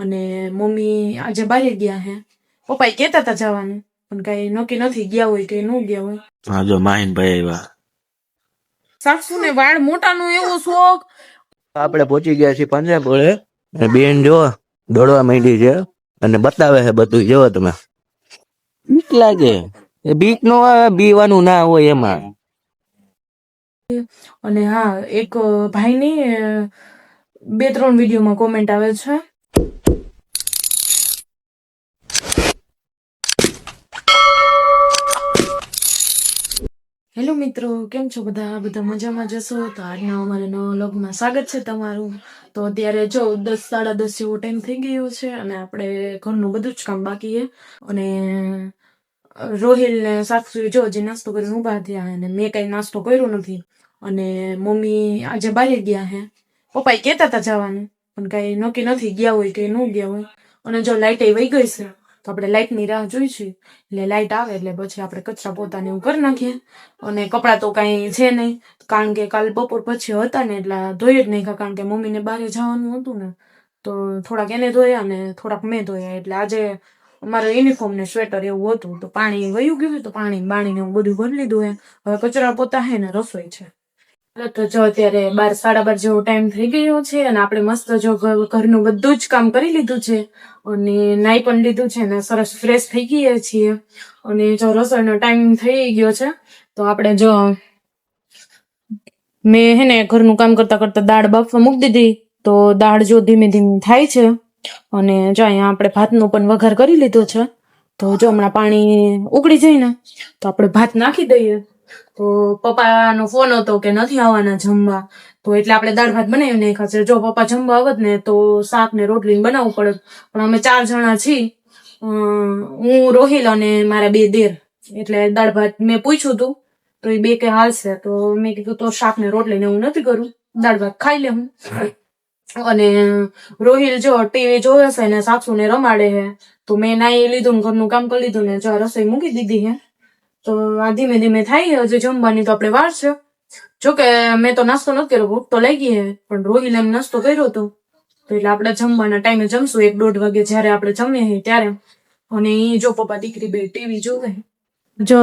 અને મમ્મી આજે બહાર ગયા હે. પપ્પા કહેતા હતા જવાનું પણ કઈ નક્કી નથી ગયા હોય કે ન ગયા હોય. હા જો માહિન ભાઈ આવ્યા. સાસુ ને વાળ મોટાનો એવો શોખ. આપણે પહોંચી ગયા છીએ પંજાબોળે બેન જો દોડવા માંડી છે. અને બતાવે છે બધું જો તમે. બીક લાગે. એ બીક નો બીવાનું ના હોય એમાં. અને હા એક ભાઈની ની બે ત્રણ વિડીયોમાં કોમેન્ટ આવે છે. હેલો મિત્રો, કેમ છો બધા? બધા મજામાં જશો તો આજના અમારા નવા લોગમાં સ્વાગત છે તમારું. તો અત્યારે જો દસ, સાડા દસ જેવો ટાઈમ થઈ ગયો છે અને આપણે ઘરનું બધું જ કામ બાકી છે. અને રોહિલ ને સાસુ જો જે નાસ્તો કરીને ઊભા થયા અને મેં કઈ નાસ્તો કર્યો નથી. અને મમ્મી આજે બહાર ગયા હે પપ્પા કહેતા હતા જવાનું, પણ કઈ નક્કી નથી ગયા હોય કે ન ગયા હોય. અને જો લાઇટ વહી ગઈ છે તો આપણે લાઇટની રાહ જોઈશું. એટલે લાઇટ આવે એટલે પછી આપણે કચરા પોતાને એવું કરી નાખીએ. અને કપડાં તો કાંઈ છે નહીં. કારણ કે કાલ બપોર પછી હતા ને એટલે ધોઈ જ નહીં કારણ કે મમ્મીને બહાર જવાનું હતું ને, તો થોડાક એને ધોયા અને થોડાક મેં ધોયા. એટલે આજે અમારે યુનિફોર્મ ને સ્વેટર એવું હતું. તો પાણી વયું ગયું તો પાણી બાણીને એવું બધું ભરી લીધું હવે કચરા પોતા હે ને રસોઈ છે. તો જો અત્યારે બાર, સાડા બાર જેવો ટાઈમ થઈ ગયો છે અને આપણે મસ્ત જો ઘરનું બધું જ કામ કરી લીધું છે અને નાઈ પણ લીધું છે ને સરસ ફ્રેશ થઈ ગયા છીએ અને જો રસોઈનો ટાઈમ થઈ ગયો છે, તો આપણે જો મેં હે ને ઘરનું કામ કરતા કરતા દાળ બાફવા મૂકી દીધી, તો દાળ જો ધીમે ધીમે થાય છે અને જો અહીંયા આપણે ભાતનો પણ વઘાર કરી લીધો છે, તો જો હમણાં પાણી ઉકળી જાય ને, તો આપણે ભાત નાખી દઈએ. તો પપ્પાનો ફોન હતો કે નથી આવવાના જમવા. તો એટલે આપણે દાળ ભાત બનાવી નાખ્યા છે. જો પપ્પા જમવા આવત ને તો શાક ને રોટલી બનાવવું પડે પણ અમે ચાર જણા છીએ. હું, રોહિલ અને મારા બે દેર. એટલે દાળ ભાત મેં પૂછ્યું હતું તો એ બે કે હાલશે તો મેં કીધું તો શાક ને રોટલી ને હું નથી કરું. દાળ ભાત ખાઈ લે હું. અને રોહિલ જો ટીવી જોવે છે ને સાસુ ને રમાડે છે. તો મેં નાઈ લીધું ઘરનું કામ કરી લીધું ને જો રસોઈ મૂકી દીધી છે. તો આ ધીમે ધીમે થાય હજુ જમવાની તો આપણે વાર છે. જોકે મેં તો નાસ્તો નથી કર્યો, ભૂખ તો લાગી હે, પણ રોહિલ એમ નાસ્તો કર્યો હતો તો એટલે આપણે જમવાના ટાઈમે જમશું. એક દોઢ વાગે જ્યારે આપણે જમીએ ત્યારે. અને એ જો પપ્પા દીકરી બે ટીવી જોવે. જો,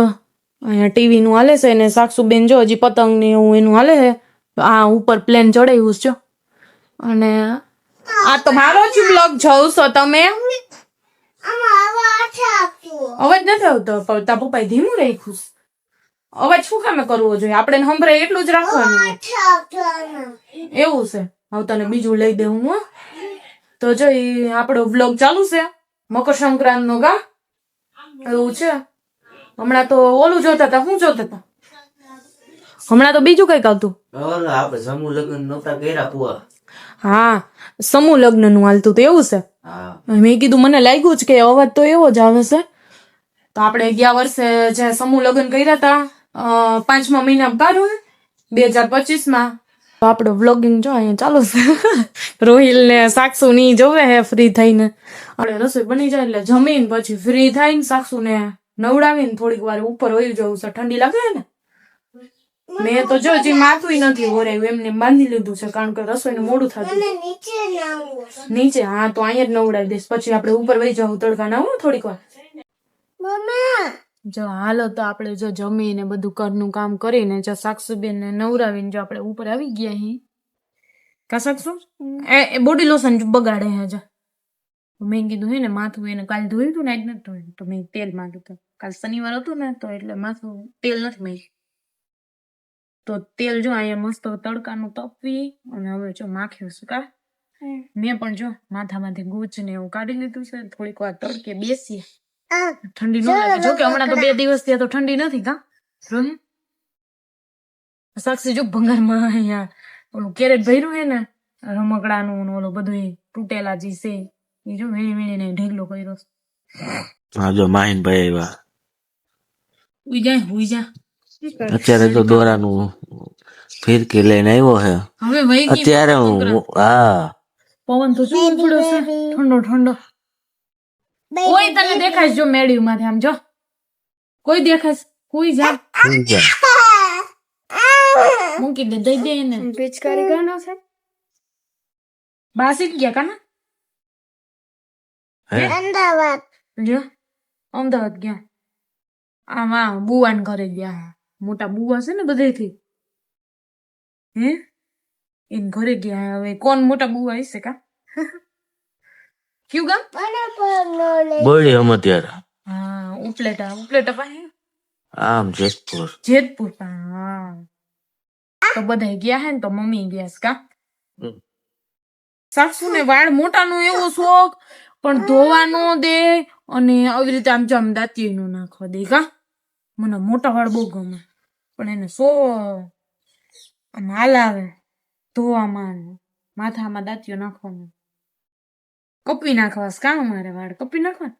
અહીંયા ટીવી નું હાલે છે ને સાક્ષુબેન જો, હજી પતંગ ને એવું એનું હાલે છે. આ ઉપર પ્લેન ચડાવ્યું છે અને આ તો મારો જ બ્લોગ જોઉં છો તમે. અવાજ નથી આવતો. તા પપ્પાએ ધીમું રાખ્યું ખુશ અવાજ શું કામે કરવો જોઈએ? આપણે સંભળાય એટલું જ રાખવાનું. એવું છે. હવે તને બીજું લઈ દઉં હું તો જો આપણો બ્લોગ ચાલુ છે. મકર સંક્રાંત નો ગા. એવું છે. હમણાં તો ઓલું જોતા હતા શું જોતા હતા હમણાં તો બીજું કંઈક આવતું આપણે સમૂહ લગ્ન નહોતા કર્યા હા સમૂહ લગ્નનું હાલતું તો. એવું છે. મેં કીધું મને લાગ્યું જ કે અવાજ તો એવો જ આવે છે. તો આપણે ગયા વર્ષે જે સમૂહ લગ્ન કર્યા હતા પાંચમા મહિના કાઢું બે હજાર પચીસમાં તો આપણો વ્લોગિંગ જો અહીંયા ચાલુ છે. રોહિલ ને સાક્ષુ ની જોવે હે ફ્રી થઈને. આપણે રસોઈ બની જાય એટલે જમીન પછી ફ્રી થઈને સાક્ષુ ને નવડાવીને થોડીક વાર ઉપર હોય જવું છે. ઠંડી લાગે ને? મેં તો જો હજી માથું નથી ઓરાયું એમને બાંધી લીધું છે કારણ કે રસોઈને મોડું થતું નીચે હા તો અહીંયા જ નવડાવી દઈશ. પછી આપણે ઉપર વહી જવું તડકા ના હું થોડીક વાર? જો હાલો તો આપણે જો જમીને બધું ઘરનું કામ કરીને જો સાક્ષુબેન ને નવરાવીને જો આપણે ઉપર આવી ગયા અહીં કા સાક્ષુ એ બોડી લોશન બગાડે હે જો. મેં કીધું હે ને માથું એને કાલ ધોયું હતું ને આજ નથી ધોયું. તો મેં તેલ માંગ્યું હતું. કાલ શનિવાર હતું ને તો એટલે માથું તેલ નથી મેં તો તેલ જો અહીંયા મસ્ત તડકાનું તપવી અને હવે જો માખ્યું છે કા મેં પણ જો માથામાંથી ગુચ ને એવું કાઢી લીધું છે. થોડીક વાર તડકે બેસીએ. ઠંડી ન લાગે. જો કે હમણાં તો બે દિવસ ત્યાં તો ઠંડી નથી કા? રોહિત સાક્ષી જો ભંગારમાં અહીંયા ઓલું કેરેટ ભર્યું હે ને રમકડાનું નું ઓલું બધું તૂટેલા જે છે એ જો વીણી વીણીને ઢેગલો કર્યો. હા જો માહિન ભાઈ આવ્યા. ઉઈ જાય ઉઈ જા. અત્યારે તો દોરાનું ફિરકી લઈને આવ્યો છે. હવે અત્યારે હું હા. પવન તો શું પડ્યો છે. ઠંડો ઠંડો. કોઈ તને દેખાય જો મેળ્યું માંથી આમ જો. કોઈ દેખાય કોઈ જા. મૂકી દે દઈ દે એને. પિચકારી કાનો છે. બાસી ગયા કાના? અમદાવાદ. જો અમદાવાદ ગયા. આમાં બુવાન ઘરે ગયા. મોટા બુવા છે ને બધેથી? હે? એને ઘરે ગયા હવે. કોણ મોટા બુવા હશે કા? કયું ગામ? બળી હમ અત્યારે હા ઉપલેટા. ઉપલેટા પાસે? આમ જેતપુર. જેતપુર હા. તો બધા ગયા હે ને તો મમ્મી ગયા છે કા? સાસુ ને વાળ મોટાનો એવો શોખ પણ ધોવા નો દે અને આવી રીતે આમ જામનું નો નાખવા દે કા? મને મોટા વાળ બહુ ગમે. પણ એને સો આમ હાલાવે ધોવામાં માથામાં દાંતીઓ નાખવાનું. કપી નાખવા કામ મારે વાળ? કપી નાખવા?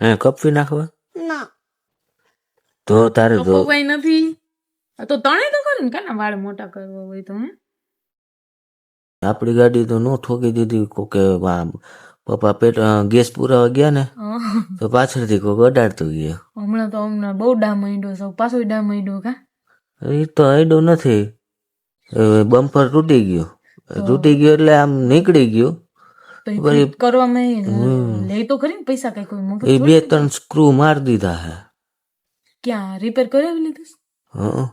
હે કપી નાખવા? તો તારે તો કોઈ નથી. તો તણે તો કરે ને કાના વાળ મોટા કરવા હોય તો હે? આપડી ગાડી તો નો ઠોકી દીધી કોકે આમ પપ્પા પેટ ગેસ પુરાવા ગયા ને તો પાછળથી કોક અડાડતું ગયો. હમણાં તો હમણાં બહુ ડામ માંડ્યો છો. પાછો ડામ માંડ્યો કા? એ તો આઈડો નથી. બમ્પર તૂટી ગયો. તૂટી ગયો એટલે આમ નીકળી ગયો. કરવામાં. લે તો ખરી પૈસા કઈ કોઈ એ બે ત્રણ સ્ક્રૂ માર દીધા હે. ક્યાં? રિપેર કરાવી લીધું? હં.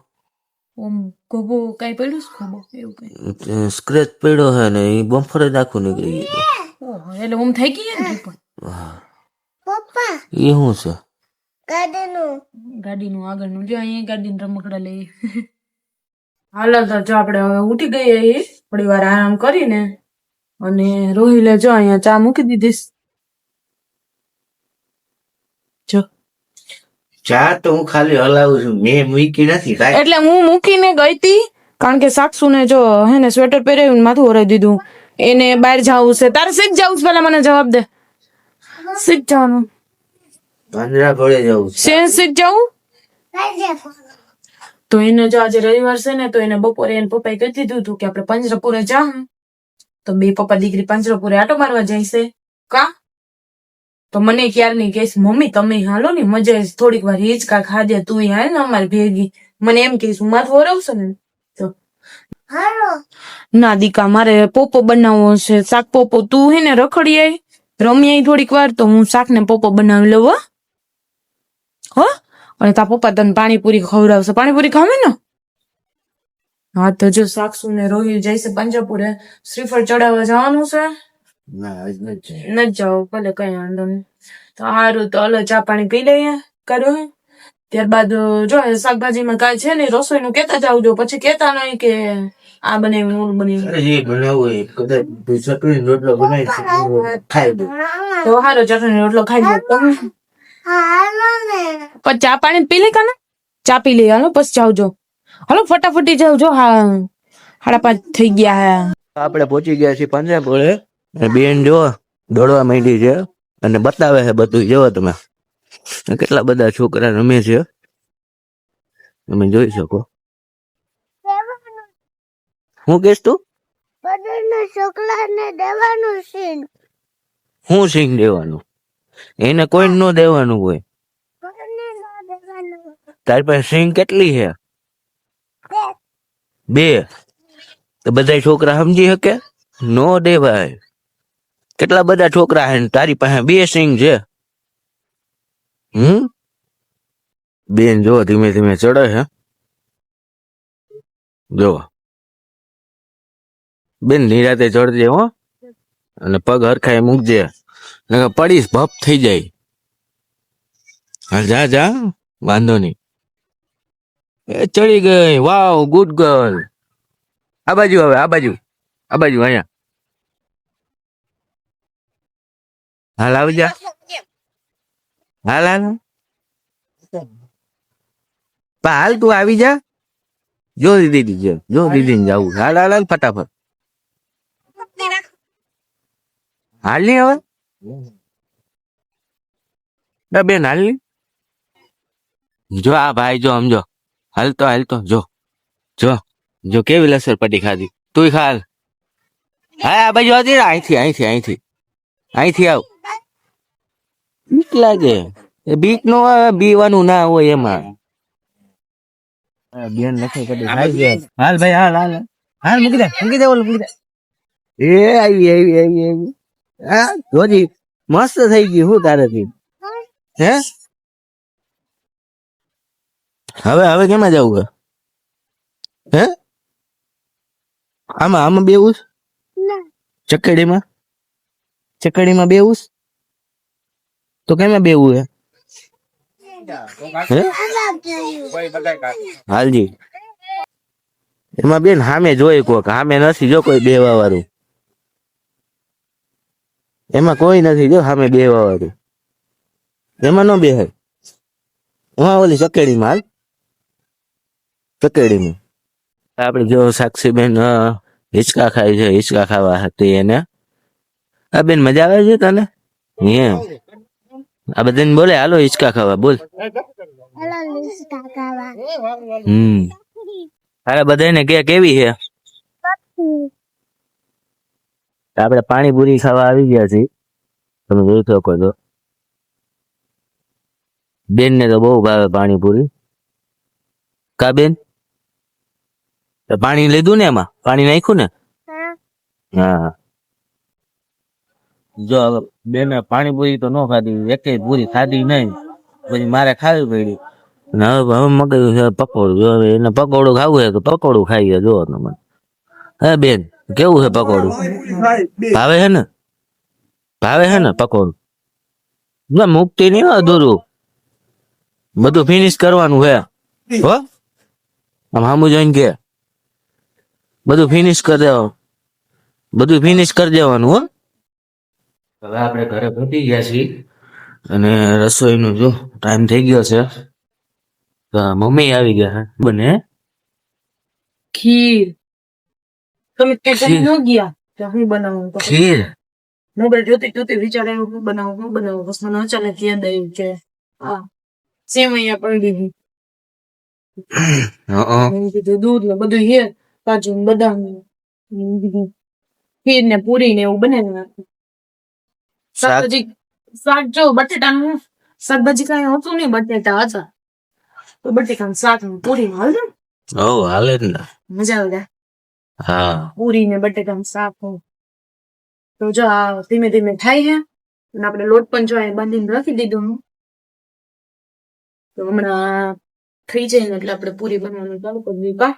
ઓમ ગોબો કઈ પડ્યું છે ગોબો? એવું કઈ? સ્ક્રેચ પડ્યો હે ને એ બમ્પર જ આખું નીકળી ગયું ઓહો એટલે ઓમ થઈ ગઈ ને પપ્પા. એ શું છે? ગાડીનું. આગળનું જો અહીંયા ગાડીનું રમકડા લઈ. હાલો તો જો આપણે હવે ઉઠી ગઈએ એ થોડી વાર આરામ કરીને. અને રોહિલે જો અહીંયા ચા મૂકી દીધી જો. ચા તો હું ખાલી હલાવું છું. મેં મૂકી નથી કાંઈ એટલે હું મૂકીને ગઈ તી કારણ કે સાક્ષુને જો હે ને સ્વેટર પહેરાવ્યું માથું ઓરાઈ દીધું. એને બહાર જવું છે. તારે શીખ જવું છે પેલા મને જવાબ દે. શીખ જવાનું. પાંજરા ભળે જવું છે. શેન શીખ જવું? તો. એને જો આજે રવિવાર છે ને તો એને બપોરે એને પપ્પાએ કહી દીધું હતું કે આપણે પંજરાપુરે જાઉં તો બે પપ્પા દીકરી પંજરાપુરે આટો મારવા જાય છે. કા? તો મને ક્યારની કહેશ મમ્મી તમે હાલો ને મજા થોડીક વાર હિંચકા ખાધે તું હાલ ને અમારી ભેગી. મને એમ કહીશ હું માથું ઓરવશે ને? તો ના દીકા મારે પોપો બનાવવો છે. શાક પોપો તું હે ને રખડી આય. રમી થોડીક વાર તો હું શાક ને પોપો બનાવી લઉં હો. હો? અને તા પપ્પા તને પાણીપુરી ખવડાવશે. પાણીપુરી ખાવે ને? હા તો જો સાક્ષુ ને રોહિલ જાય છે પંજાપુરે શ્રીફળ ચડાવવા જવાનું છે. ના આજ ન જાવ ભલે કઈ વાંધો નહીં. તો સારું તો હલો ચા પાણી પી લઈએ. કર્યું હે? ત્યારબાદ જો શાકભાજીમાં કાંઈ છે ને રસોઈનું કેતા જાવજો પછી કેતા નહીં કે આ બને ઓલું બનાવ્યું. એ જે એ હોય કદાચ ચટણી રોટલો બનાવી ખાઈ દો. તો સારો ચટણી રોટલો ખાઈ લો તમે. પણ ચા પાણી પી લે કાને? ચા પી લઈ હાલો પછી જાવજો હાલો ફટાફટી જાવજો હા. સાડા પાંચ થઈ ગયા હે. આપણે પહોંચી ગયા છીએ પાંજરાપોળે બેન જો દોડવા માંડી છે અને બતાવે છે બધું જો તમે. કેટલા બધા છોકરા રમે છે. તમે જોઈ શકો. હું કેસ તું? છોકરાને દેવાનું છે હું સિંગ દેવાનું? એને કોઈ ન દેવાનું હોય. તારી પાસે સિંગ કેટલી છે? બે. તો બધા છોકરા સમજી શકે? નો દેવાય. કેટલા બધા છોકરા ને? તારી પાસે બે સિંગ છે. હમ? બેન, જો, ધીમે ધીમે ચડે છે જો. બેન, નિરાતે ચડજે, હો. અને પગ હરખાય મૂકજે. પડીશ, ભપ થઈ જાય. હા જા જા, વાંધો નહીં. એ ચડી ગઈ. વાવ ગુડ ગર્લ આ બાજુ હવે આ બાજુ. આ બાજુ, અહીંયા. હાલ આવી જા હાલ હાલ હાલ તું આવી જા જો દીદી જો જો દીદી ને જાવું હાલ હાલ હાલ ફટાફટ હાલની હવે ના બેન હાલની જો આ ભાઈ જો સમજો હાલતો હાલતો જો જો જો કેવી લસર પટ્ટી ખાધી તું ખાલ હા આ બાજુ હતી અહીંથી અહીંથી અહીંથી અહીંથી આવ બીક લાગે. એ બીક નો બીવાનું ના હોય એમાં. બેન નથી કરી હાલ ભાઈ હાલ હાલ. હાલ મૂકી દે મૂકી દે ઓલું મૂકી દે. એ આવી આવી આવી આવી. હા ધોજી મસ્ત થઈ ગયું હું તારેથી. હે? હવે હવે કેમાં જવું હે હે? આમાં આમાં બેવું ચકડીમાં? ચકડીમાં બેવું છે? તો કેમ બેવું હે? હાલજી. એમાં બેન સામે જોઈ કોક સામે નથી જો કોઈ બેવા વાળું એમાં કોઈ નથી જો સામે બેવા વાળું એમાં ન બેહાય. એમાં ઓલી ચકેડીમાં હાલ. ચકેડીમાં આપણે જો સાક્ષીબેન બેન હિંચકા ખાય છે, હિંચકા ખાવા હતી એને. આ બેન મજા આવે છે તને? એમ. આ બધાને બોલે હાલો હિચકા ખાવા બોલ. હમ. અરે બધાને કે કેવી છે? આપણે પાણીપુરી ખાવા આવી ગયા છીએ. તમે જોઈ શકો છો. બેન ને તો બહુ ભાવે પાણીપુરી. કા બેન? પાણી લીધું ને એમાં? પાણી નાખ્યું ને? હા. જો બેને પાણીપુરી તો ન ખાધી, એકે પૂરી ખાધી નહીં. પછી મારે ખાવી પડી. અને હવે હવે મગાવ્યું છે, પકોડું. જો એને પકોડું ખાવું છે તો પકોડું ખાઈએ જો તમે. હે બેન, કેવું છે પકોડું? ભાવે છે ને? ભાવે છે ને પકોડું? ના, મુક્તિ નહીં અધૂરું. બધું ફિનિશ કરવાનું છે. હો? આમ સામું જોઈને કે. બધું ફિનિશ કરી દેવાનું. બધું ફિનિશ કરી દેવાનું, હો? હવે આપણે ઘરે પહોંચી ગયા છીએ. અને રસોઈનું જો ટાઈમ થઈ ગયો છે. મમ્મી આવી ગયા બને. ખીર. તમે. ન ગયા? તો હું બનાવું? ખીર. મોબાઈલ જોતી જોતી વિચારે હું બનાવું હું બનાવું? બસ મને અચાનક યાદ આવ્યું છે હા સેવૈયા પડી દીધી દૂધ ને બધું હે કાજુ બદામ ને ખીર ને પૂરી ને એવું બને? શાકભાજી શાક જો બટેટાનું શાકભાજી કઈ હતું નહીં બટેટા હતા. તો બટેટાનું શાકનું પૂરી માં હાલ હો હાલે જ ને. મજા આવે હા. પૂરી ને બટેટાનું શાક તો જો આ ધીમે ધીમે થાય છે. અને આપણે લોટ પણ જો અહીં બાંધીને રાખી દીધું તો હમણાં થઈ જાય ને એટલે આપણે પૂરી બનાવવાનું ચાલુ કરી દઈએ.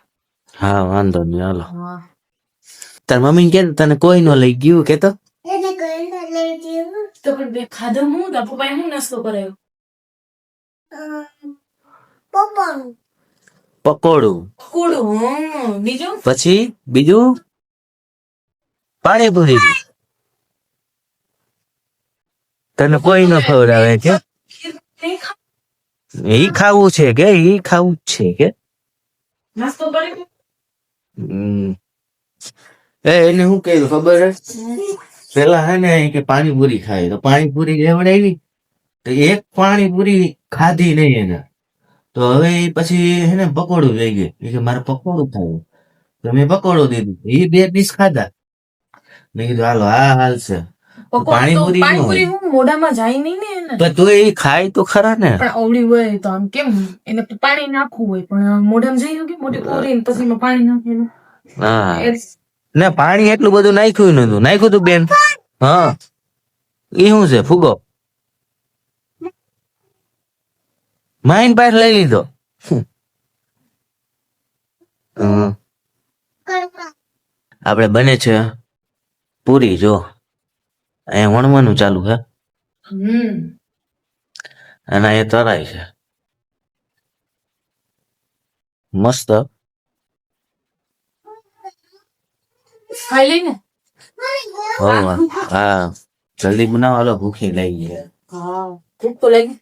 હા વાંધો નહીં હાલો. તાર મમ્મી કે તને કોઈ નો લઈ ગયું કે તો એને કઈને લઈ જેવું તો પણ બે ખાધું હું તાર પપ્પાએ હું નાસ્તો કરાયો પપ્પાનું પકોડું પકોડું હં બીજું પછી બીજું? પાણીપુરી. તને કોઈ ન ખવડાવે કે? નહીં ખા- ઈ ખાવું છે કે ઈ ખાવું જ છે કે? નાસ્તો કર્યો હમ. એ એને શું કહ્યું ખબર હે? પેલા હે ને કે પાણીપુરી ખાય. તો પાણીપુરી લેવડાવી તો એક પાણીપુરી ખાધી નહીં એને. તો હવે પછી હે ને પકોડું લઈ કે મારે પકોડું ખાવું. તો મેં પકોડું દીધું. એ બે પીસ ખાધા. મેં કીધું હાલો આ હાલ છે. પાણીપુરી મોઢામાં જાય નહીં ને પણ તો એ ખાય તો ખરા ને. પણ અવળી હોય તો આમ કેમ? એને પાણી નાખવું હોય. પણ મોઢામાં જઈ પછી પાણી નાખેલું હા. એ ને પાણી એટલું બધું નાખ્યું નતું. નાખ્યું તું બેન? હા. એ શું છે? ફુગો? માઇન પાસે લઈ લીધો. આપણે બને છે પૂરી જો. અહીંયા વણવાનું ચાલુ છે. અને અહીંયા તરાય છે. મસ્ત. ખાઈ લઈને? હા જલ્દી બનાવો હાલો ભૂખી લઈ ગઈ હા ભૂખ તો લાગી.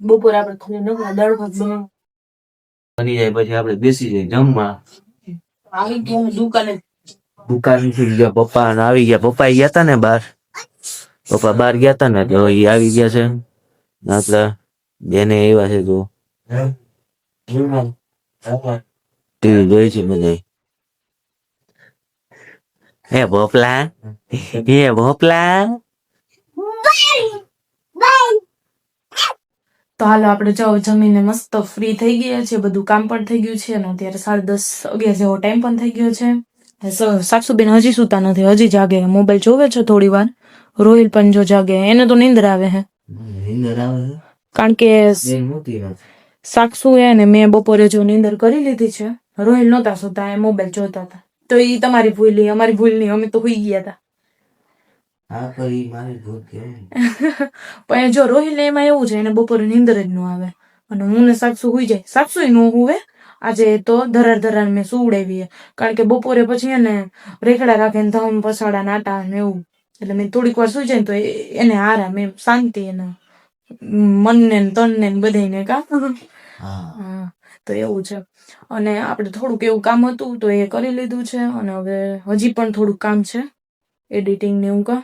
બપોર આપણે ખાલી નકરા દાળ ભાત બનાવ. બની જાય પછી આપણે બેસી જઈએ જમવા. આવી ગયા દુકાને. દુકાનથી ગયા પપ્પા ને આવી ગયા. પપ્પા ગયા તા ને બાર પપ્પા બાર ગયા તા ને તો એ આવી ગયા છે. આપડા બેને આવ્યા છે તો. ટીવી જોઈ છે બધા હે ભોપલા હે ભોપલા તો હાલો આપણે જાઓ જમીને મસ્ત ફ્રી થઈ ગયા છે બધું કામ પણ થઈ ગયું છે અને અત્યારે સાડા દસ અગિયાર જેવો ટાઈમ પણ થઈ ગયો છે. સાસુબેન હજી સુતા નથી હજી જાગે મોબાઈલ જોવે છે થોડી વાર. રોહિલ પણ જો જાગે એને તો નીંદર આવે હે નીંદર આવે કારણ કે સાક્ષુ એને ને મેં બપોરે જો નીંદર કરી લીધી છે. રોહિલ નહોતા સુતા એ મોબાઈલ જોતા હતા. તો એ તમારી ભૂલ નહીં અમારી ભૂલ નહીં અમે તો હોઈ ગયા હતા હા પણ મારી ભૂલ. પણ જો રોહિલ એમાં એવું છે એને બપોરે નીંદર જ ન આવે. અને હું ને સાક્ષુ હોઈ જાય. સાક્ષુ ન હોવે. આજે તો ધરાર ધરાર મેં સુવડાવી કારણ કે બપોરે પછી એને રેખડા રાખીને ધમ પસાડા નાટા ને એવું. એટલે મેં થોડીક વાર સુઈ જાય ને તો એને આરામ એમ શાંતિ એને. મનને ને તનને ને બધાને કા. હા. તો એવું છે. અને આપણે થોડુંક એવું કામ હતું તો એ કરી લીધું છે અને હવે હજી પણ થોડુંક કામ છે. એડિટિંગ ને એવું કા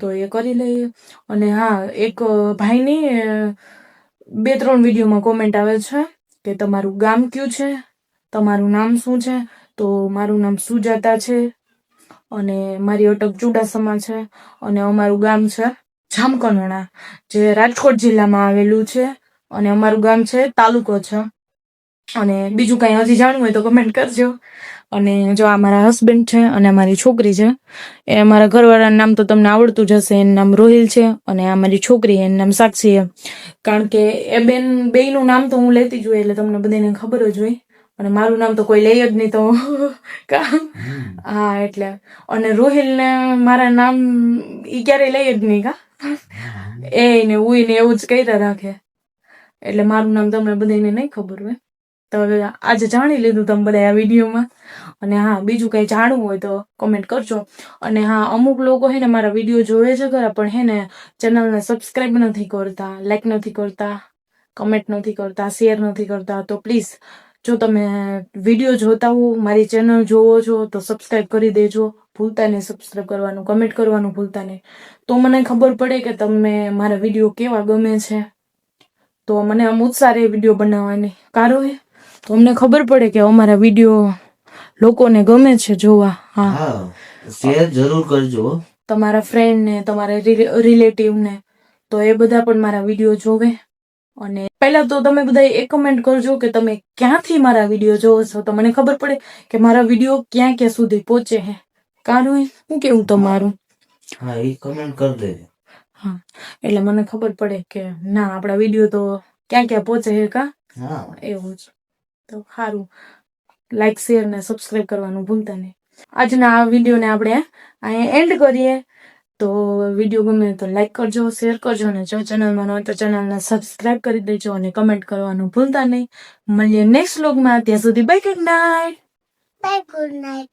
તો એ કરી લઈએ. અને હા એક ભાઈની બે ત્રણ વિડીયોમાં કોમેન્ટ આવે છે કે તમારું ગામ કયું છે? તમારું નામ શું છે? તો મારું નામ સુજાતા છે અને મારી અટક ચુડાસમા છે અને અમારું ગામ છે જામકનોણા જે રાજકોટ જિલ્લામાં આવેલું છે અને અમારું ગામ છે તાલુકો છે. અને બીજું કાંઈ હજી જાણવું હોય તો કમેન્ટ કરજો. અને જો આ મારા હસબન્ડ છે અને મારી છોકરી છે એ મારા ઘરવાળાનું નામ તો તમને આવડતું જ હશે. એનું નામ રોહિલ છે અને આ મારી છોકરી એનું નામ સાક્ષી છે. કારણ કે એ બેન બેયનું નામ તો હું લેતી જ હોય એટલે તમને બધાને ખબર જ હોય. અને મારું નામ તો કોઈ લઈ જ નહીં તો કા? હા એટલે. અને રોહિલને મારા નામ એ ક્યારેય લઈ જ નહીં કા? એ ને ઉઈ ને એવું જ કહેતા રાખે. એટલે મારું નામ તમને બધાને નહીં ખબર હોય. તો આજે જાણી લીધું તમે બધા આ વિડીયોમાં. અને હા, બીજું કંઈ જાણવું હોય તો કોમેન્ટ કરજો. અને હા, અમુક લોકો હે ને મારા વીડિયો જોવે છે ખરા, પણ હે ને ચેનલને સબસ્ક્રાઈબ નથી કરતા લાઈક નથી કરતા કમેન્ટ નથી કરતા શેર નથી કરતા. તો પ્લીઝ જો તમે વીડિયો જોતા હો, મારી ચેનલ જોવો છો, તો સબસ્ક્રાઈબ કરી દેજો. ભૂલતા નહીં સબસ્ક્રાઈબ કરવાનું કમેન્ટ કરવાનું ભૂલતા નહીં. તો મને ખબર પડે કે તમને મારા વીડિયો કેવા ગમે છે. તો મને આમ ઉત્સાહ રહે વીડિયો બનાવવાની. કારો હે? તો અમને ખબર પડે કે અમારા વીડિયો લોકોને ગમે છે જોવા. હા. શેર જરૂર કરજો. તમારા ફ્રેન્ડ ને તમારા રિલેટિવ ને તો એ બધા પણ મારા વીડિયો જોવે. અને પહેલા તો તમે બધા એ કમેન્ટ કરજો કે તમે ક્યાંથી મારા વીડિયો જોવો છો. તો મને ખબર પડે કે મારા વીડિયો ક્યાં ક્યાં સુધી પહોંચે હે. કારું હું કેવું તમારું? હા એ કમેન્ટ કરી દેજો. હા. એટલે મને ખબર પડે કે ના આપણા વીડિયો તો ક્યાં ક્યાં પહોંચે હે કા? હા. એવું જ. તો સારું લાઈક શેર ને સબસ્ક્રાઇબ કરવાનું ભૂલતા નહીં. આજના આ વિડીયોને આપણે અહીંયા એન્ડ કરીએ. તો વીડિયો ગમે તો લાઈક કરજો શેર કરજો અને જો ચેનલમાં ન હોય તો ચેનલને સબસ્ક્રાઇબ કરી દેજો અને કમેન્ટ કરવાનું ભૂલતા નહીં. મળીએ નેક્સ્ટ વ્લોગમાં ત્યાં સુધી bye good night bye good night